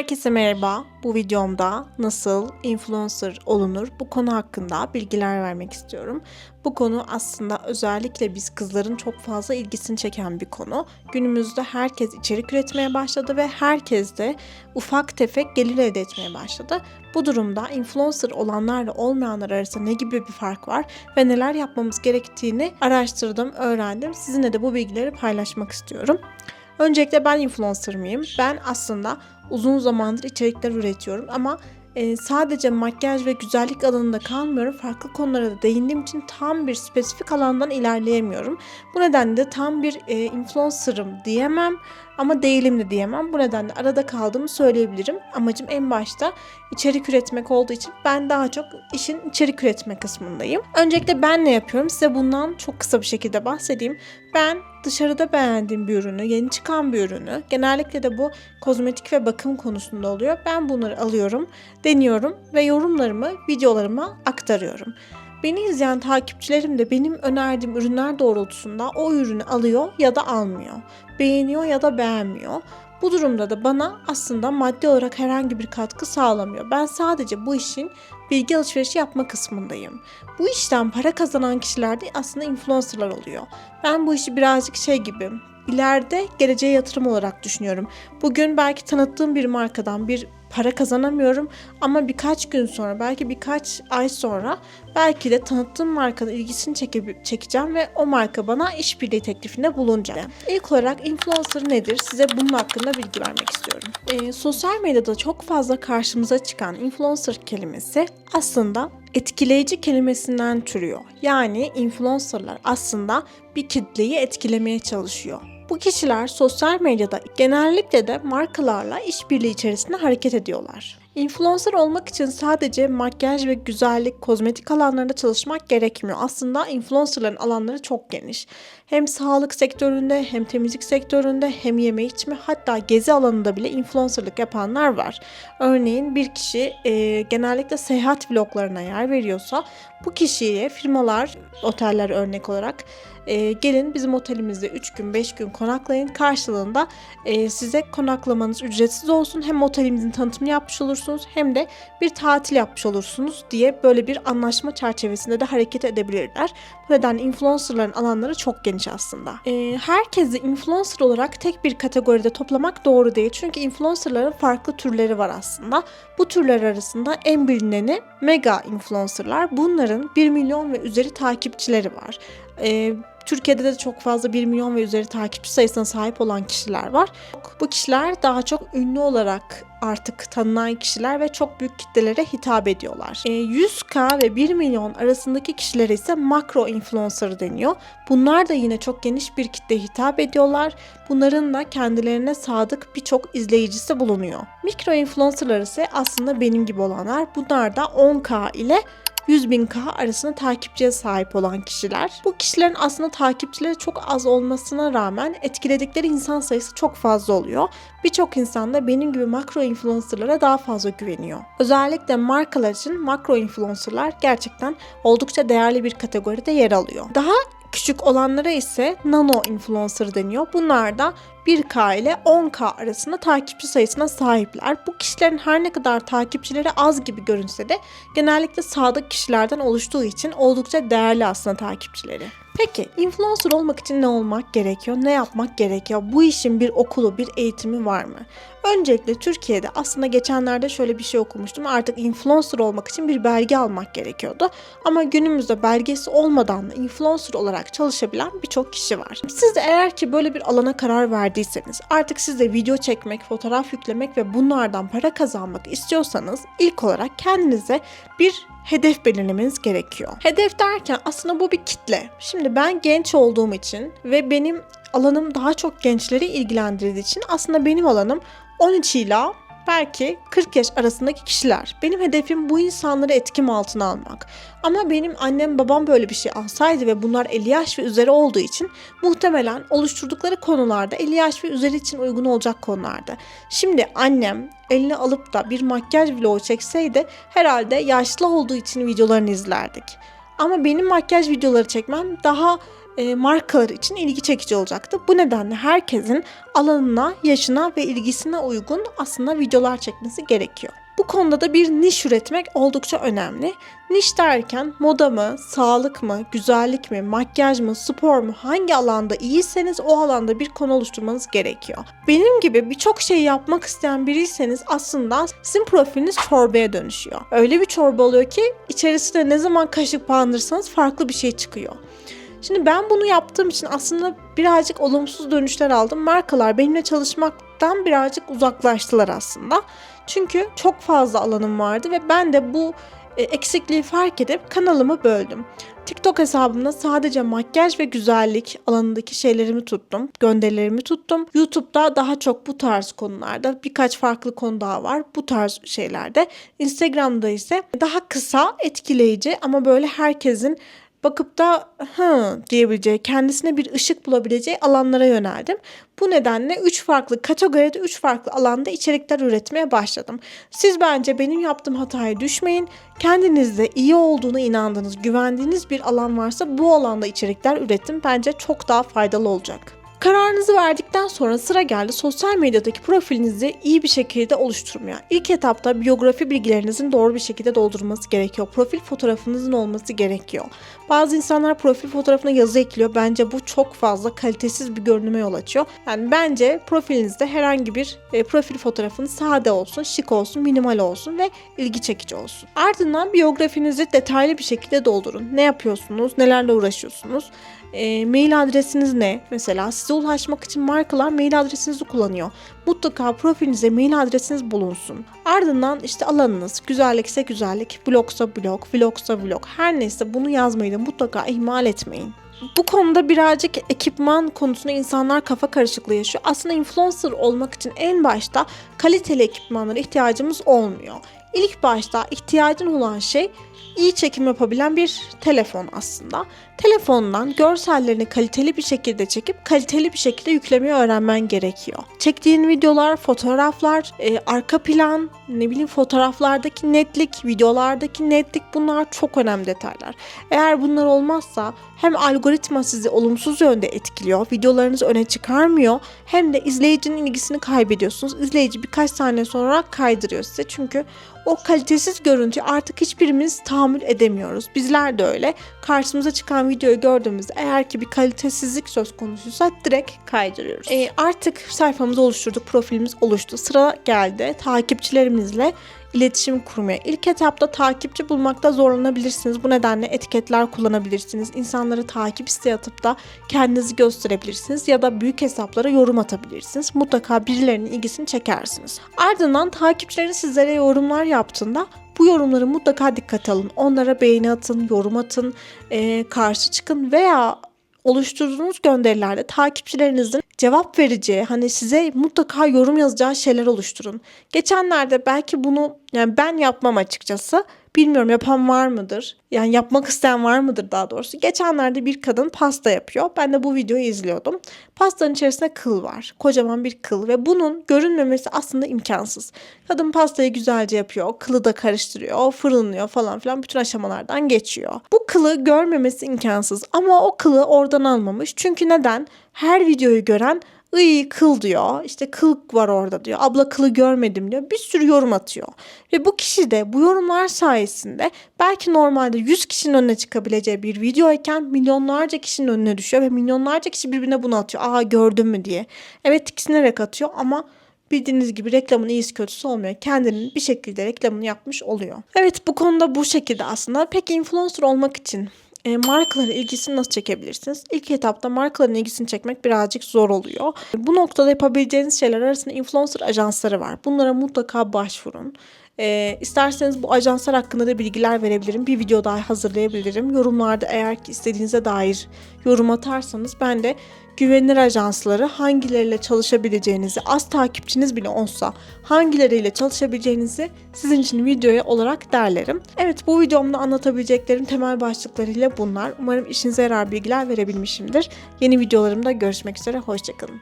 Herkese merhaba. Bu videomda nasıl influencer olunur bu konu hakkında bilgiler vermek istiyorum. Bu konu aslında özellikle biz kızların çok fazla ilgisini çeken bir konu. Günümüzde herkes içerik üretmeye başladı ve herkes de ufak tefek gelir elde etmeye başladı. Bu durumda influencer olanlarla olmayanlar arasında ne gibi bir fark var ve neler yapmamız gerektiğini araştırdım, öğrendim. Sizinle de bu bilgileri paylaşmak istiyorum. Öncelikle ben influencer mıyım? Ben aslında uzun zamandır içerikler üretiyorum ama e, sadece makyaj ve güzellik alanında kalmıyorum. Farklı konulara da değindiğim için tam bir spesifik alandan ilerleyemiyorum. Bu nedenle de tam bir e, influencer'ım diyemem ama değilim de diyemem. Bu nedenle arada kaldığımı söyleyebilirim. Amacım en başta içerik üretmek olduğu için ben daha çok işin içerik üretme kısmındayım. Öncelikle ben ne yapıyorum? Size bundan çok kısa bir şekilde bahsedeyim. Ben dışarıda beğendiğim bir ürünü, yeni çıkan bir ürünü, genellikle de bu kozmetik ve bakım konusunda oluyor. Ben bunları alıyorum, deniyorum ve yorumlarımı videolarıma aktarıyorum. Beni izleyen takipçilerim de benim önerdiğim ürünler doğrultusunda o ürünü alıyor ya da almıyor. Beğeniyor ya da beğenmiyor. Bu durumda da bana aslında maddi olarak herhangi bir katkı sağlamıyor. Ben sadece bu işin bilgi alışverişi yapma kısmındayım. Bu işten para kazanan kişiler de aslında influencerlar oluyor. Ben bu işi birazcık şey gibi ileride geleceğe yatırım olarak düşünüyorum. Bugün belki tanıttığım bir markadan bir para kazanamıyorum ama birkaç gün sonra belki birkaç ay sonra belki de tanıttığım markanın ilgisini çeke- çekeceğim ve o marka bana işbirliği teklifinde bulunacak. İlk olarak influencer nedir? Size bunun hakkında bilgi vermek istiyorum. Ee, sosyal medyada çok fazla karşımıza çıkan influencer kelimesi aslında etkileyici kelimesinden türüyor. Yani influencerlar aslında bir kitleyi etkilemeye çalışıyor. Bu kişiler sosyal medyada genellikle de markalarla işbirliği içerisinde hareket ediyorlar. Influencer olmak için sadece makyaj ve güzellik, kozmetik alanlarında çalışmak gerekmiyor. Aslında influencerların alanları çok geniş. Hem sağlık sektöründe, hem temizlik sektöründe, hem yeme içme hatta gezi alanında bile influencerlık yapanlar var. Örneğin bir kişi e, genellikle seyahat vloglarına yer veriyorsa bu kişiye firmalar, oteller örnek olarak e, gelin bizim otelimizde 3 gün 5 gün konaklayın karşılığında e, size konaklamanız ücretsiz olsun hem otelimizin tanıtımını yapmış olursunuz hem de bir tatil yapmış olursunuz diye böyle bir anlaşma çerçevesinde de hareket edebilirler. Bu nedenle influencerların alanları çok geniş aslında. E, herkesi influencer olarak tek bir kategoride toplamak doğru değil çünkü influencerların farklı türleri var aslında. Bu türler arasında en bilineni mega influencerlar. Bunların 1 milyon ve üzeri takipçileri var. E, Türkiye'de de çok fazla 1 milyon ve üzeri takipçi sayısına sahip olan kişiler var. Bu kişiler daha çok ünlü olarak artık tanınan kişiler ve çok büyük kitlelere hitap ediyorlar. E, 100k ve 1 milyon arasındaki kişilere ise makro influencer deniyor. Bunlar da yine çok geniş bir kitleye hitap ediyorlar. Bunların da kendilerine sadık birçok izleyicisi bulunuyor. Mikro influencerlar ise aslında benim gibi olanlar. Bunlar da 10k ile 100 bin K arasında takipçiye sahip olan kişiler. Bu kişilerin aslında takipçileri çok az olmasına rağmen etkiledikleri insan sayısı çok fazla oluyor. Birçok insan da benim gibi makro influencerlara daha fazla güveniyor. Özellikle markalar için makro influencerlar gerçekten oldukça değerli bir kategoride yer alıyor. Daha Küçük olanlara ise nano influencer deniyor. Bunlar da 1K ile 10K arasında takipçi sayısına sahipler. Bu kişilerin her ne kadar takipçileri az gibi görünse de genellikle sadık kişilerden oluştuğu için oldukça değerli aslında takipçileri. Peki influencer olmak için ne olmak gerekiyor? Ne yapmak gerekiyor? Bu işin bir okulu, bir eğitimi var mı? Öncelikle Türkiye'de aslında geçenlerde şöyle bir şey okumuştum. Artık influencer olmak için bir belge almak gerekiyordu. Ama günümüzde belgesi olmadan da influencer olarak çalışabilen birçok kişi var. Siz de eğer ki böyle bir alana karar verdiyseniz, artık siz de video çekmek, fotoğraf yüklemek ve bunlardan para kazanmak istiyorsanız ilk olarak kendinize bir hedef belirlemeniz gerekiyor. Hedef derken aslında bu bir kitle. Şimdi ben genç olduğum için ve benim alanım daha çok gençleri ilgilendirdiği için aslında benim alanım 13 ila belki 40 yaş arasındaki kişiler. Benim hedefim bu insanları etkim altına almak. Ama benim annem babam böyle bir şey alsaydı ve bunlar 50 yaş ve üzeri olduğu için muhtemelen oluşturdukları konularda 50 yaş ve üzeri için uygun olacak konularda. Şimdi annem eline alıp da bir makyaj vlogu çekseydi herhalde yaşlı olduğu için videolarını izlerdik. Ama benim makyaj videoları çekmem daha e, markaları için ilgi çekici olacaktı. Bu nedenle herkesin alanına, yaşına ve ilgisine uygun aslında videolar çekmesi gerekiyor. Bu konuda da bir niş üretmek oldukça önemli. Niş derken moda mı, sağlık mı, güzellik mi, makyaj mı, spor mu hangi alanda iyiyseniz o alanda bir konu oluşturmanız gerekiyor. Benim gibi birçok şey yapmak isteyen biriyseniz aslında sizin profiliniz çorbaya dönüşüyor. Öyle bir çorba oluyor ki içerisine ne zaman kaşık bandırsanız farklı bir şey çıkıyor. Şimdi ben bunu yaptığım için aslında birazcık olumsuz dönüşler aldım. Markalar benimle çalışmaktan birazcık uzaklaştılar aslında. Çünkü çok fazla alanım vardı ve ben de bu e, eksikliği fark edip kanalımı böldüm. TikTok hesabımda sadece makyaj ve güzellik alanındaki şeylerimi tuttum, gönderilerimi tuttum. YouTube'da daha çok bu tarz konularda birkaç farklı konu daha var bu tarz şeylerde. Instagram'da ise daha kısa, etkileyici ama böyle herkesin bakıp da hı diyebileceği, kendisine bir ışık bulabileceği alanlara yöneldim. Bu nedenle 3 farklı kategoride 3 farklı alanda içerikler üretmeye başladım. Siz bence benim yaptığım hataya düşmeyin. Kendinizde iyi olduğunu inandığınız, güvendiğiniz bir alan varsa bu alanda içerikler üretin. Bence çok daha faydalı olacak. Kararınızı verdikten sonra sıra geldi sosyal medyadaki profilinizi iyi bir şekilde oluşturmaya. İlk etapta biyografi bilgilerinizin doğru bir şekilde doldurulması gerekiyor. Profil fotoğrafınızın olması gerekiyor. Bazı insanlar profil fotoğrafına yazı ekliyor. Bence bu çok fazla kalitesiz bir görünüme yol açıyor. Yani bence profilinizde herhangi bir e, profil fotoğrafınız sade olsun, şık olsun, minimal olsun ve ilgi çekici olsun. Ardından biyografinizi detaylı bir şekilde doldurun. Ne yapıyorsunuz, nelerle uğraşıyorsunuz, e, mail adresiniz ne? Mesela size ulaşmak için markalar mail adresinizi kullanıyor. Mutlaka profilinize mail adresiniz bulunsun. Ardından işte alanınız, güzellikse güzellik, blogsa blog, vlogsa vlog. Her neyse bunu yazmayı da mutlaka ihmal etmeyin. Bu konuda birazcık ekipman konusunda insanlar kafa karışıklığı yaşıyor. Aslında influencer olmak için en başta kaliteli ekipmanlara ihtiyacımız olmuyor. İlk başta ihtiyacın olan şey iyi çekim yapabilen bir telefon aslında. Telefondan görsellerini kaliteli bir şekilde çekip kaliteli bir şekilde yüklemeyi öğrenmen gerekiyor. Çektiğin videolar, fotoğraflar, e, arka plan, ne bileyim fotoğraflardaki netlik, videolardaki netlik bunlar çok önemli detaylar. Eğer bunlar olmazsa hem algoritma sizi olumsuz yönde etkiliyor, videolarınızı öne çıkarmıyor hem de izleyicinin ilgisini kaybediyorsunuz. İzleyici birkaç saniye sonra kaydırıyor size çünkü o kalitesiz görüntüyü artık hiçbirimiz tahammül edemiyoruz. Bizler de öyle. Karşımıza çıkan videoyu gördüğümüzde eğer ki bir kalitesizlik söz konusuysa direkt kaydırıyoruz. E, artık sayfamızı oluşturduk, profilimiz oluştu. Sıra geldi takipçilerimizle iletişim kurmaya. İlk etapta takipçi bulmakta zorlanabilirsiniz. Bu nedenle etiketler kullanabilirsiniz. İnsanları takip isteği atıp da kendinizi gösterebilirsiniz ya da büyük hesaplara yorum atabilirsiniz. Mutlaka birilerinin ilgisini çekersiniz. Ardından takipçilerin sizlere yorumlar yaptığında bu yorumları mutlaka dikkate alın. Onlara beğeni atın, yorum atın, e, karşı çıkın veya oluşturduğunuz gönderilerde takipçilerinizin cevap vereceği, hani size mutlaka yorum yazacağı şeyler oluşturun. Geçenlerde belki bunu yani ben yapmam açıkçası. Bilmiyorum yapan var mıdır? Yani yapmak isteyen var mıdır daha doğrusu? Geçenlerde bir kadın pasta yapıyor. Ben de bu videoyu izliyordum. Pastanın içerisinde kıl var. Kocaman bir kıl ve bunun görünmemesi aslında imkansız. Kadın pastayı güzelce yapıyor. Kılı da karıştırıyor, fırınlıyor falan filan bütün aşamalardan geçiyor. Bu kılı görmemesi imkansız ama o kılı oradan almamış. Çünkü neden? Her videoyu gören Iy kıl diyor. İşte kıl var orada diyor. Abla kılı görmedim diyor. Bir sürü yorum atıyor. Ve bu kişi de bu yorumlar sayesinde belki normalde 100 kişinin önüne çıkabileceği bir videoyken milyonlarca kişinin önüne düşüyor ve milyonlarca kişi birbirine bunu atıyor. Aa gördün mü diye. Evet tiksinerek atıyor ama bildiğiniz gibi reklamın iyisi kötüsü olmuyor. Kendinin bir şekilde reklamını yapmış oluyor. Evet bu konuda bu şekilde aslında. Peki influencer olmak için e, markaların ilgisini nasıl çekebilirsiniz? İlk etapta markaların ilgisini çekmek birazcık zor oluyor. Bu noktada yapabileceğiniz şeyler arasında influencer ajansları var. Bunlara mutlaka başvurun. E, isterseniz bu ajanslar hakkında da bilgiler verebilirim. Bir video daha hazırlayabilirim. Yorumlarda eğer ki istediğinize dair yorum atarsanız ben de güvenilir ajansları hangileriyle çalışabileceğinizi, az takipçiniz bile olsa hangileriyle çalışabileceğinizi sizin için videoya olarak derlerim. Evet bu videomda anlatabileceklerim temel başlıklarıyla bunlar. Umarım işinize yarar bilgiler verebilmişimdir. Yeni videolarımda görüşmek üzere, hoşçakalın.